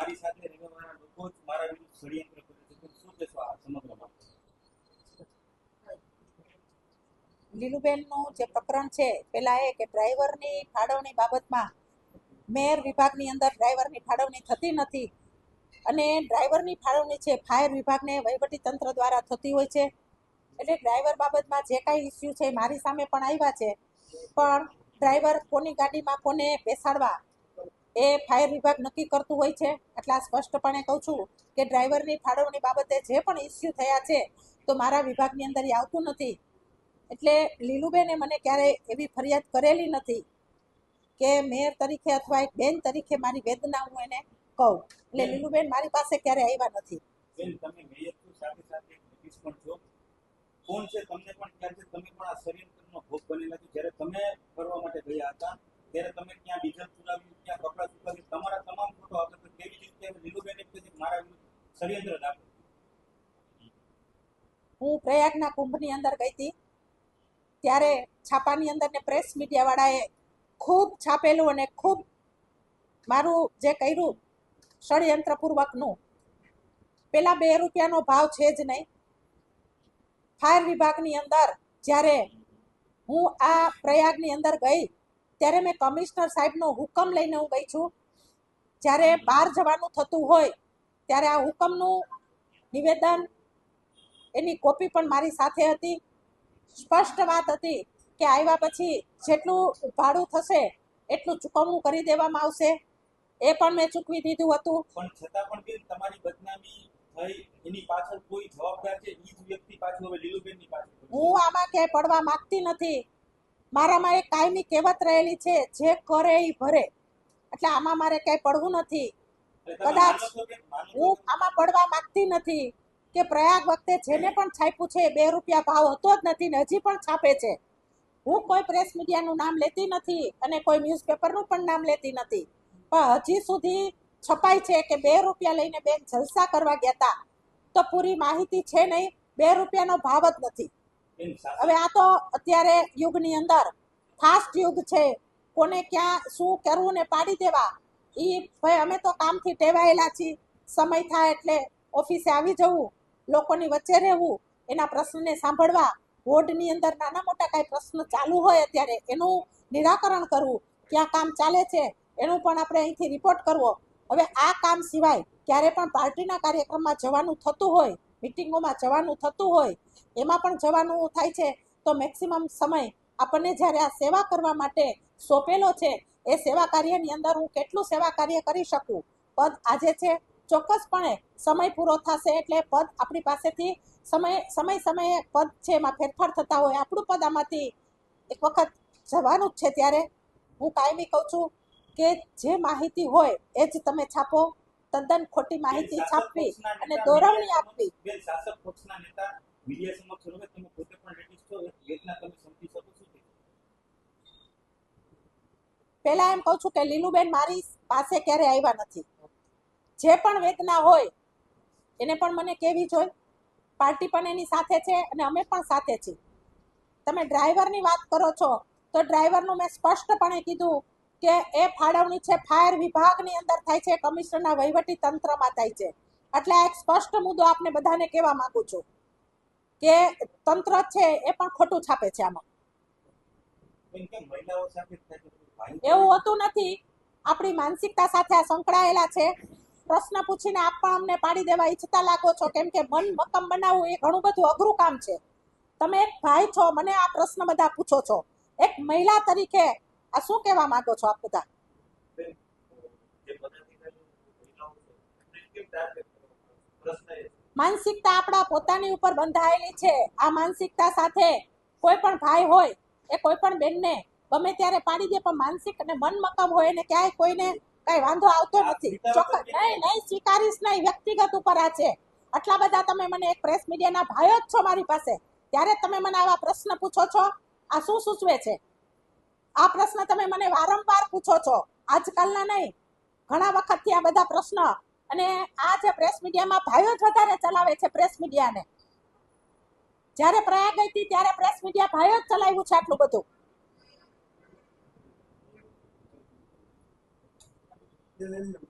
મારી સાથે રહેવાના લોકો જ મારા વિરુદ્ધ ષડયંત્ર કરે છે. તો શું કહેશો આ સમગ્ર લીલુબેનનું જે પ્રકરણ છે પેલા એ કે ડ્રાઈવરની ફાળવણી બાબતમાં મેયર વિભાગની અંદર ડ્રાઈવરની ફાળવણી થતી નથી અને ડ્રાઈવરની ફાળવણી છે, ફાયર વિભાગને વહીવટી તંત્ર દ્વારા થતી હોય છે. એટલે ડ્રાઈવર બાબતમાં જે કાંઈ ઇસ્યુ છે, મારી સામે પણ આવ્યા છે. પણ ડ્રાઈવર કોની ગાડીમાં કોને બેસાડવા એ ફાયર વિભાગ નક્કી કરતું હોય છે. એટલે આ સ્પષ્ટપણે કહું છું કે ડ્રાઈવરની ફાળવણી બાબતે જે પણ ઇસ્યુ થયા છે, તો મારા વિભાગની અંદર એ આવતું નથી. એટલે લીલુબેને મને ક્યારેય એવી ફરિયાદ કરેલી નથી કે મેયર તરીકે અથવા એક બેન તરીકે મારી વેદના હું એને કહું. એટલે લીલુબેન મારી પાસે ક્યારે આવ્યા નથી. તમે પણ ષડયંત્ર દાખલ હું પ્રયાગના કુંભની અંદર ગઈ હતી, ત્યારે છાપાની અંદર ને પ્રેસ મીડિયાવાળાએ ખૂબ છાપેલું અને ખૂબ મારું જે કર્યું ષડયંત્રપૂર્વકનું, પેલા બે રૂપિયાનો ભાવ છે જ નહીં. ફાયર વિભાગની અંદર જ્યારે હું આ પ્રયાગની અંદર ગઈ, ત્યારે મેં કમિશનર સાહેબનો હુકમ લઈને હું ગઈ છું. જ્યારે બહાર જવાનું થતું હોય ત્યારે આ હુકમનું નિવેદન એની કોપી પણ મારી સાથે હતી. સ્પષ્ટ વાત હતી કે આવ્યા પછી જેટલું ભાડું થશે એટલું ચૂકવણું કરી દેવામાં આવશે. એ પણ મેં ચૂકવી દીધું હતું. પણ છતાં પણ બેન તમારી બદનામી થઈ એની પાછળ કોઈ જવાબદાર છે? ઈ જ વ્યક્તિ પાછળ હવે લીલુબેનની પાછળ હું આમાં ક્યાંય પડવા માંગતી નથી. મારામાં એક કાયમી કહેવત રહેલી છે જે કરે એ ભરે. એટલે આમાં મારે ક્યાંય પડવું નથી. કદાચ હું આમાં પડવા માંગતી નથી કે પ્રયાગ વખતે જેને પણ છાપ્યું છે બે રૂપિયા ભાવ હતો જ નથી ને હજી પણ છાપે છે. હું કોઈ પ્રેસ મીડિયાનું નામ લેતી નથી અને કોઈ ન્યૂઝપેપરનું પણ નામ લેતી નથી. પણ હજી સુધી છપાય છે કે બે રૂપિયા લઈને બેન જલસા કરવા ગયા હતા તો પૂરી માહિતી છે નહીં, બે રૂપિયાનો ભાવ જ નથી. હવે આ તો અત્યારે યુગની અંદર ફાસ્ટ યુગ છે. કોને ક્યાં શું કરવું ને પાડી દેવા? એ ભાઈ, અમે તો કામથી ટેવાયેલા છીએ. સમય થાય એટલે ઓફિસે આવી જવું, લોકોની વચ્ચે રહેવું, એના પ્રશ્નને સાંભળવા. વોર્ડની અંદર નાના મોટા કાંઈ પ્રશ્ન ચાલુ હોય અત્યારે, એનું નિરાકરણ કરવું. ક્યાં કામ ચાલે છે, એનું પણ આપણે અહીંથી રિપોર્ટ કરવો. હવે આ કામ સિવાય ક્યારે પણ પાર્ટીના કાર્યક્રમમાં જવાનું થતું હોય, મિટિંગોમાં જવાનું થતું હોય, એમાં પણ જવાનું થાય છે, તો મેક્સિમમ સમય આપણને જ્યારે આ સેવા કરવા માટે સોંપેલો છે એ સેવા કાર્યની અંદર હું કેટલું સેવા કાર્ય કરી શકું? પદ આજે છે ચોક્કસપણે સમય પૂરો થશે એટલે પદ આપણી પાસેથી સમય સમય સમયે પદ છે એમાં ફેરફાર થતા હોય. આપણું પદ આમાંથી એક વખત જવાનું જ છે ત્યારે. હું કાયમી કહું છું કે જે માહિતી હોય એ જ તમે છાપો. તદ્દન ખોટી માહિતી છાપવી અને દોરવણી આપવી. શાસક પક્ષના નેતા મીડિયા સમક્ષ તમે પોતે પણ લેડીઝ છો એક તમે સમજી શકો છો કે પહેલા એમ કહું છું કે લીલુબેન મારી પાસે ક્યારે આવ્યા નથી. જે પણ વેદના હોય, એને પણ મને કેવી જોઈએ પાર્ટી પણ એની સાથે છે અને અમે પણ સાથે છીએ. તમે ડ્રાઈવરની વાત કરો છો, તો ડ્રાઈવરનું મેં સ્પષ્ટપણે કીધું કે એ ફાળવણી છે, ફાયર વિભાગની અંદર થાય છે, કમિશનરના વહીવટી તંત્રમાં થાય છે. એટલે એક સ્પષ્ટ મુદ્દો આપને બધાને કહેવા માંગુ છું કે તંત્ર છે એ પણ ખોટું છાપે છે આમાં. મહિલાઓ સાથે એવું હોતું નથી. આપણી માનસિકતા સાથે આ સંકળાયેલા છે. પ્રશ્ન પૂછીને આપ પણ અમને પાડી દેવા ઈચ્છતા લાગો છો, કેમ કે મન મક્કમ બનાવવું એ ઘણું બધું અઘરું કામ છે. તમે એક ભાઈ છો, મને આ પ્રશ્ન બધા પૂછો છો. એક મહિલા તરીકે આ શું કહેવા માંગો છો આપ બધા. માનસિકતા આપણા પોતાની ઉપર બંધાયેલી છે. આ માનસિકતા સાથે કોઈ પણ ભાઈ હોય, એ કોઈ પણ બેનને ગમે ત્યારે પાડી દે પણ માનસિક અને મન મક્કમ હોય ને ક્યાંય કોઈને કઈ વાંધો આવતો નથી. ચોક્કસ. નહીં નહીં સ્વીકારીશ નહીં. વ્યક્તિગત ઉપર આ છે. આટલા બધા તમે મને એક પ્રેસ મીડિયાના ભાઈઓ જ છો મારી પાસે. ત્યારે તમે મને આવા પ્રશ્ન પૂછો છો. આ શું સૂચવે છે? આ પ્રશ્ન તમે મને વારંવાર પૂછો છો. આજકાલના નહીં. ઘણા વખતથી આ બધા પ્રશ્ન અને આ જે પ્રેસ મીડિયામાં ભાઈઓ જ વધારે ચલાવે છે પ્રેસ મીડિયાને જ્યારે પ્રયાગ ગઈ હતી ત્યારે પ્રેસ મીડિયા ભાઈઓ જ ચલાવ્યું છે આટલું બધું. Desde el